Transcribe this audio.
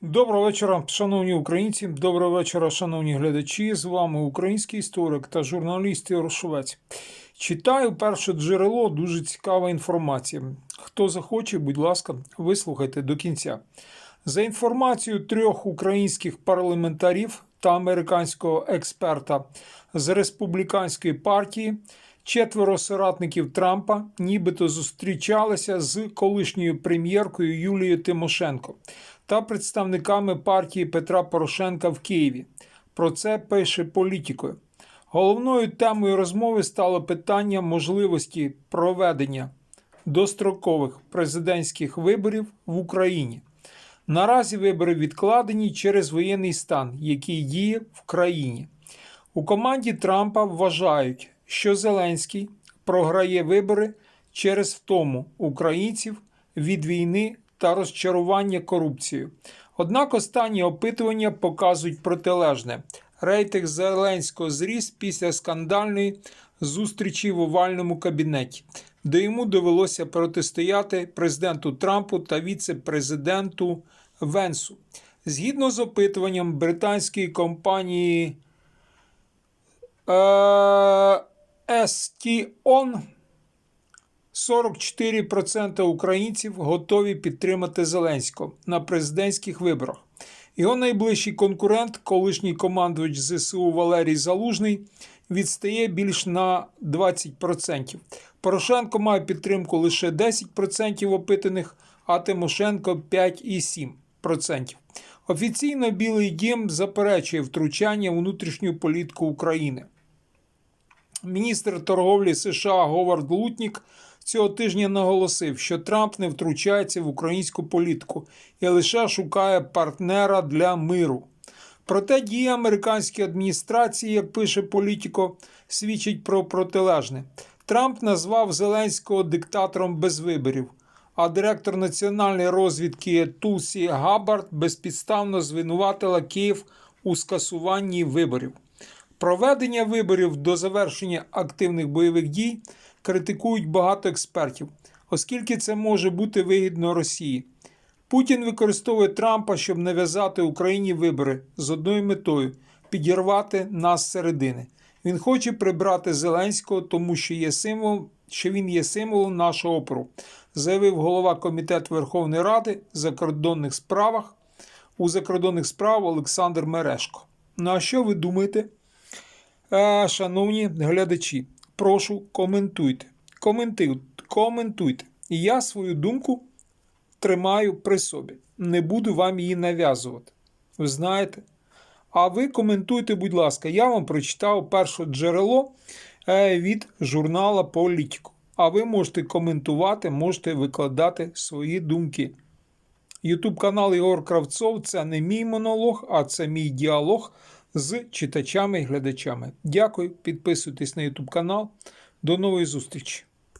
Доброго вечора, шановні українці. Доброго вечора, шановні глядачі. З вами український історик та журналіст Ігор Шовець. Читаю перше джерело, дуже цікава інформація. Хто захоче, будь ласка, вислухайте до кінця. За інформацією трьох українських парламентарів та американського експерта з республіканської партії, четверо соратників Трампа нібито зустрічалися з колишньою прем'єркою Юлією Тимошенко та представниками партії Петра Порошенка в Києві. Про це пише політикою. Головною темою розмови стало питання можливості проведення дострокових президентських виборів в Україні. Наразі вибори відкладені через воєнний стан, який діє в країні. У команді Трампа вважають, що Зеленський програє вибори через втому українців від війни та розчарування корупцією. Однак останні опитування показують протилежне. Рейтинг Зеленського зріс після скандальної зустрічі в овальному кабінеті, де йому довелося протистояти президенту Трампу та віце-президенту Венсу. Згідно з опитуванням британської компанії е, STON, 44% українців готові підтримати Зеленського на президентських виборах. Його найближчий конкурент, колишній командувач ЗСУ Валерій Залужний, відстає більш на 20%. Порошенко має підтримку лише 10% опитаних, а Тимошенко 5,7%. Офіційно Білий Дім заперечує втручання внутрішню політику України. Міністр торговлі США Говард Лутнік цього тижня наголосив, що Трамп не втручається в українську політику і лише шукає партнера для миру. Проте дії американської адміністрації, як пише політико, свідчить про протилежне. Трамп назвав Зеленського диктатором без виборів, а директор національної розвідки Тулсі Габард безпідставно звинуватила Київ у скасуванні виборів. Проведення виборів до завершення активних бойових дій критикують багато експертів, оскільки це може бути вигідно Росії. Путін використовує Трампа, щоб нав'язати Україні вибори з одною метою підірвати нас з середини. Він хоче прибрати Зеленського, тому що є символ, що він є символом нашого опору, заявив голова комітету Верховної Ради закордонних справах у закордонних справах Олександр Мерешко. Ну а що ви думаєте? Е, Шановні глядачі, прошу коментуйте. Коментуйте. Коментуйте. Я свою думку тримаю при собі. Не буду вам її нав'язувати. Ви знаєте? А ви коментуйте, будь ласка, я вам прочитав перше джерело е, від журнала Політико. А ви можете коментувати, можете викладати свої думки. Ютуб канал Ігор Кравцов це не мій монолог, а це мій діалог з читачами і глядачами. Дякую, підписуйтесь на YouTube канал. До нової зустрічі!